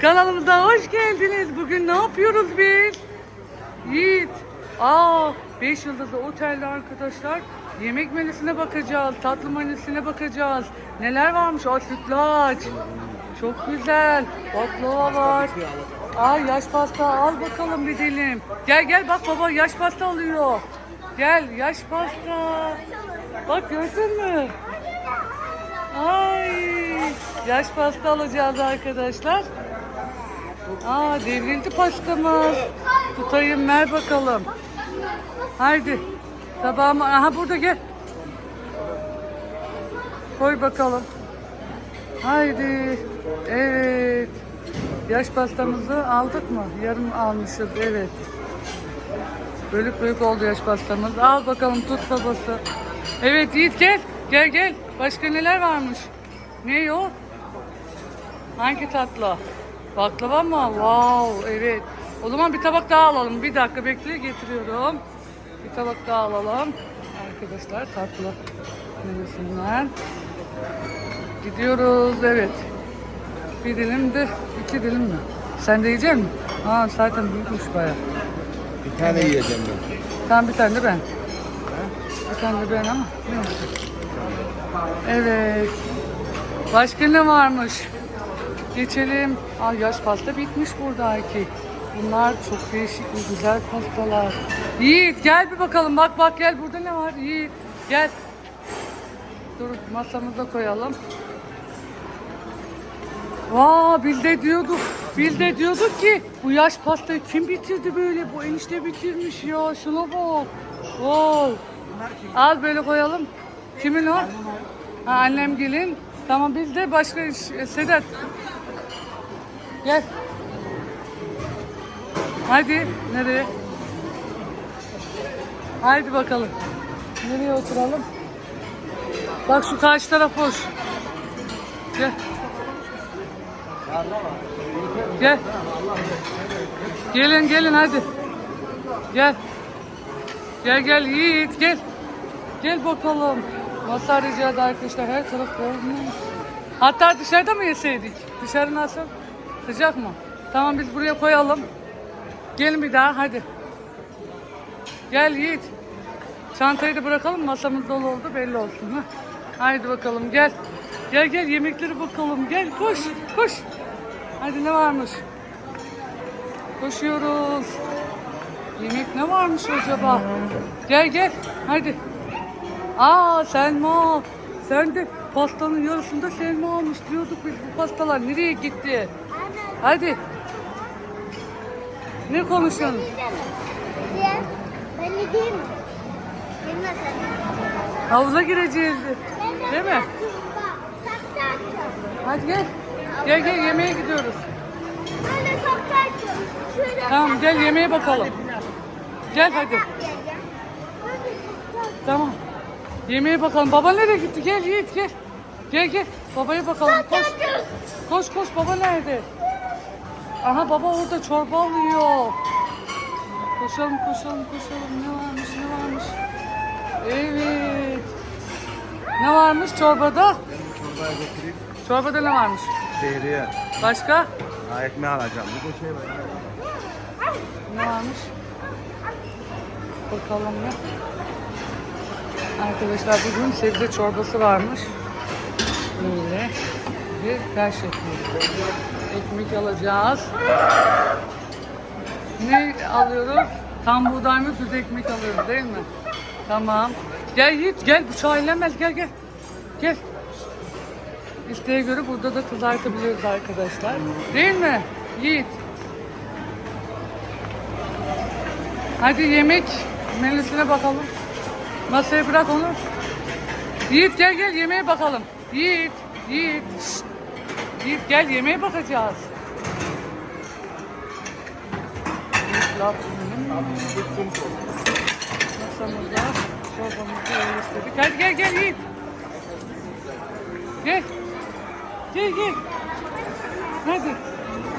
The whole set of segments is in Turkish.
Kanalımıza hoş geldiniz. Bugün ne yapıyoruz biz? Yiğit. Aa, 5 yıldızlı otelde arkadaşlar. Yemek menüsüne bakacağız. Tatlı menüsüne bakacağız. Neler varmış? Aa, sütlaç. Çok güzel. Baklava var. Aa, yaş pasta al bakalım bir dilim. Gel gel bak baba yaş pasta alıyor. Gel yaş pasta. Bak gördün mü? Ay, yaş pasta alacağız arkadaşlar. Aa, devrildi pastamız. Tutayım ver bakalım. Haydi. Tabağıma, aha burada gel. Koy bakalım. Haydi. Evet. Yaş pastamızı aldık mı? Yarım almışız, evet. Bölük bölük oldu yaş pastamız. Al bakalım tut babası. Evet Yiğit gel. Gel gel. Başka neler varmış? Ne o? Hangi tatlı? Baklava mı? Wow evet. O zaman bir tabak daha alalım. Bir dakika bekle getiriyorum. Bir tabak daha alalım. Arkadaşlar tatlı menüsünden. Gidiyoruz evet. Bir dilim de iki dilim mi? Sen de yiyecek misin? Aa zaten büyükmüş baya. Bir tane yiyeceğim ben. Tamam bir tane de ben. Bir tane de ben ama. Evet. Başka ne varmış? Geçelim. Aa, yaş pasta bitmiş buradaki. Bunlar çok değişik ve güzel pastalar. Yiğit gel bir bakalım. Bak bak gel burada ne var? Yiğit gel. Dur masamıza koyalım. Vaa Bilde diyorduk. Bilde diyorduk ki bu yaş pastayı kim bitirdi böyle? Bu enişte bitirmiş ya. Şuna bak. Wow. Al böyle koyalım. Kimin o? Ha, annem gelin. Tamam biz de başka iş. e, Sedat. Gel. Hadi. Nereye? Haydi bakalım. Nereye oturalım? Bak şu karşı taraf boş. Gel. Gel. Gelin gelin hadi. Gel. Gel gel Yiğit gel. Gel bakalım. Masa arayacağız arkadaşlar. Her taraf dolmuş. Hatta dışarıda mı yeseydik? Dışarı nasıl? Sıcak mı? Tamam biz buraya koyalım. Gelin bir daha hadi. Gel Yiğit. Çantayı da bırakalım. Masamız dolu oldu belli olsun. Ha? Haydi bakalım gel. Gel gel yemekleri bakalım. Gel koş koş. Hadi ne varmış? Koşuyoruz. Yemek ne varmış acaba? Gel gel. Hadi. Aa Selma. Sen de pastanın yarısında Selma almış diyorduk biz bu pastalar nereye gitti? Hadi. Ne konuşuyorsun? Ben gideyim mi? Havuza gireceğiz. Değil mi? Hadi gel. Gel gel yemeğe gidiyoruz. Tamam gel yemeğe bakalım. Gel hadi. Tamam. Yemeğe bakalım. Baba nereye gitti? Gel Yiğit gel. Gel gel. Babaya bakalım. Koş. Koş koş baba nerede? Aha baba orada çorba alıyor. Koşalım koşalım koşalım. Ne varmış ne varmış? Evet. Ne varmış çorbada? Çorbaya götüreyim. Çorbada ne varmış? Şehriye. Başka? Ha ekmeği alacağım. Bir de şey var. Ne varmış? Bakalım ne? Arkadaşlar bugün sebze çorbası varmış. Böyle bir tel şeklinde. Ekmek alacağız. Ne alıyoruz? Tam buğday mı düz ekmek alıyoruz değil mi? Tamam. Gel Yiğit gel bıçağı ellemez gel gel. Gel. İsteğe göre burada da kızartabiliyoruz arkadaşlar. Değil mi? Yiğit. Hadi yemek menüsüne bakalım. Masaya bırak onu. Yiğit gel gel yemeğe bakalım. Yiğit, Yiğit. şşt. Yiğit gel yemeğe bakacağız. Masamızda çorbamızı yerleştirdik. Hadi gel gel Yiğit. Gel. Gel gel. Hadi.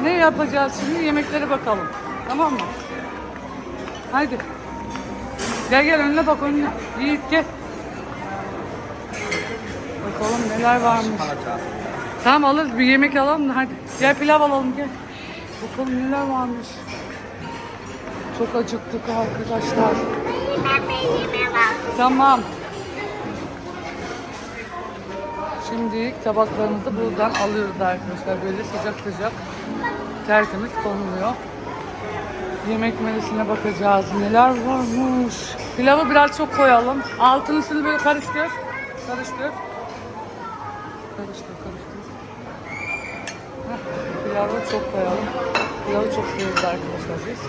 Ne yapacağız şimdi? Yemeklere bakalım. Tamam mı? Haydi. Gel gel önüne bak önüne. Yiğit gel. Bakalım neler varmış. Tamam alırız bir yemek alalım da hadi. Gel pilav alalım gel. Bakalım neler varmış. Çok acıktık arkadaşlar. Tamam. Şimdi tabaklarımızı buradan alıyoruz arkadaşlar. Böyle sıcak sıcak tertemiz konuluyor. Yemek menüsüne bakacağız. Neler varmış. Pilavı biraz çok koyalım. Altın üstünü böyle karıştır. Karıştır. Karıştır, karıştır. Heh, pilavı çok koyalım. Pilavı çok seviyoruz arkadaşlar biz.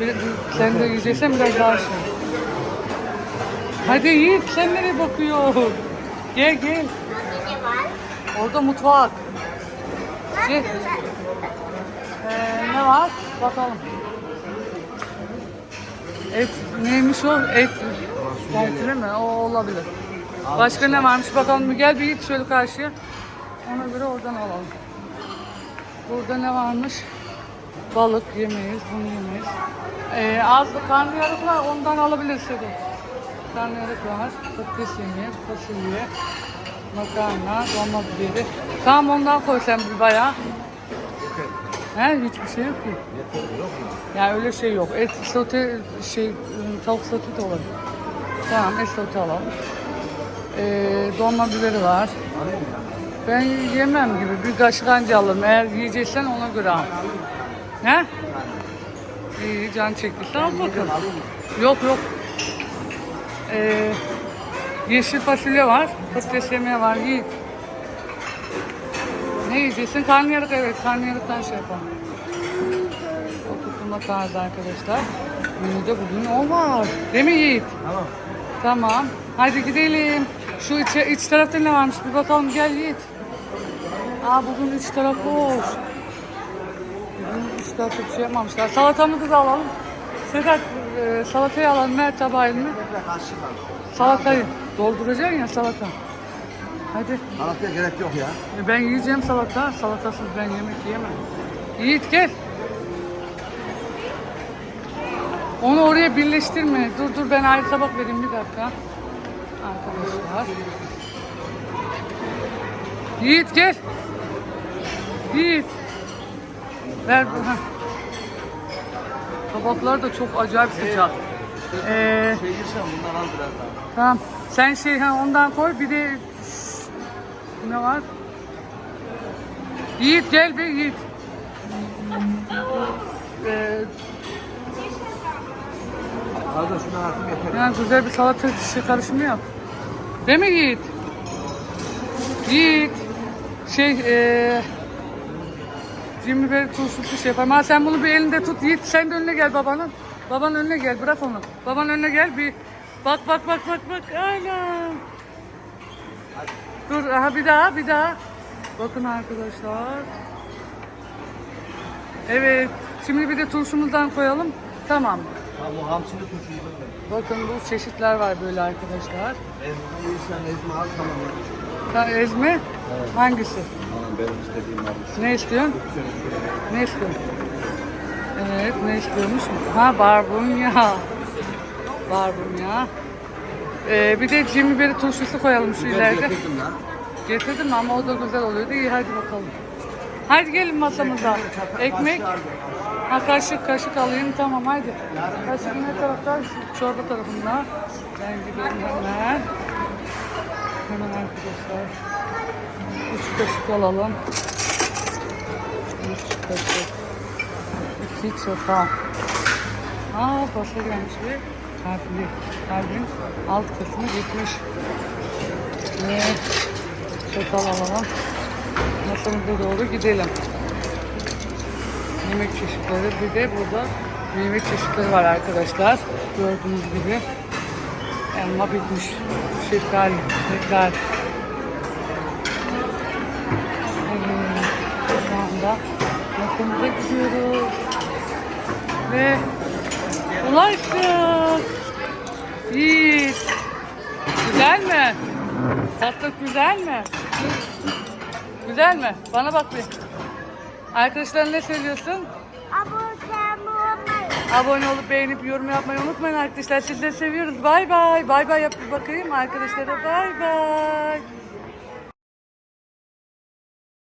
Bir, sen de yiyeceksen biraz daha şey. Hadi Yiğit sen nereye bakıyorsun? Gel gel. Orada mutfak. Gel. Ee, ne var? Bakalım. Et neymiş o? Et konfile mi? O olabilir. Başka ne varmış bakalım. Gel bir git şöyle karşıya. Ona göre oradan alalım. Burada ne varmış? Balık yemeyiz, bunu yemeyiz. Ee, az karnıyarık var, ondan alabilirsin. Karnıyarık var, patates yemeği, fasulye, makarna, dolma biberi. Tamam ondan koy sen bir bayağı. He hiçbir şey yok ki. Yani öyle şey yok. Et sote şey ıı, tavuk sote de olabilir. Tamam et sote alalım. Ee, dolma biberi var. Ben yemem gibi bir kaşık anca alırım. Eğer yiyeceksen ona göre al. He? İyi can çektiyse al bakalım. Yok yok. Ee, yeşil fasulye var. Patates yemeği var. Yiğit. Ne yiyeceksin? Karnıyarık evet. Karnıyarıktan şey yapalım. Oturtma tarzı arkadaşlar. Menüde bugün o var. Değil mi Yiğit? Tamam. Tamam. Hadi gidelim. Şu iç, iç tarafta ne varmış bir bakalım gel Yiğit. Aa bugün üç taraf boş. Bugün üç tarafta bir şey yapmamışlar. Salatamızı da alalım. Sedat e, salatayı alalım. Mert tabağı eline. Salatayı dolduracaksın ya salata. Hadi. Salataya gerek yok ya. E, Ben yiyeceğim salata. Salatasız ben yemek yiyemem. Yiğit gel. Onu oraya birleştirme. Dur dur ben ayrı tabak vereyim bir dakika. Arkadaşlar. Yiğit gel. Yiğit. Ver bu. heh. Tabaklar da çok acayip sıcak. Ee, Şey yiyeceğim bundan al biraz daha. Tamam. Sen şey ha, ondan koy bir de ne var? Yiğit gel bir Yiğit. Ee, Pardon şunu artık yeter. yani güzel bir salata şey karışımı yap. Değil mi Yiğit? Yiğit. Şey eee Cim biberi turşusu şey yapalım. Ha sen bunu bir elinde tut Yiğit. Sen de önüne gel babanın. Babanın önüne gel. Bırak onu. Babanın önüne gel. Bir bak bak bak bak bak. Aynen. Dur aha bir daha bir daha. Bakın arkadaşlar. Evet. Şimdi bir de turşumuzdan koyalım. Tamam. Bu hamsili turşuyu. Bakın bu çeşitler var böyle arkadaşlar. Ezme yiysen ezme al tamam. Ha, ezme hangisi? Tamam benim istediğim var. Ne istiyorsun? Ne istiyorsun? Evet ne istiyormuş? Ha barbunya. Barbunya. Ee, bir de cim biberi turşusu koyalım şu ileride. Getirdim ama o da güzel oluyordu. İyi hadi bakalım. Hadi gelin masamıza. Ekmek. Ha kaşık kaşık alayım tamam hadi. Kaşık ne tarafta? Çorba tarafında. Ben gidiyorum hemen. Hemen arkadaşlar. Üç kaşık alalım. Üç kaşık. İki çatal. Aa pasta gelmiş bir kalpli. Kalbin alt kısmı gitmiş. Ve çatal alalım. Masamıza doğru gidelim. Yemek çeşitleri. Bir de burada yemek çeşitleri var arkadaşlar. Gördüğünüz gibi. Elma bitmiş. Şeftali, şeftali. Evet, şu anda masamıza gidiyoruz. Ve ulaştık. Yiğit. Güzel mi? Tatlı güzel mi? Güzel mi? Bana bak bir. Arkadaşlar ne söylüyorsun? Abone olup beğenip yorum yapmayı unutmayın arkadaşlar. Sizleri seviyoruz. Bay bay. Bay bay yap bir bakayım arkadaşlara. Bay bay.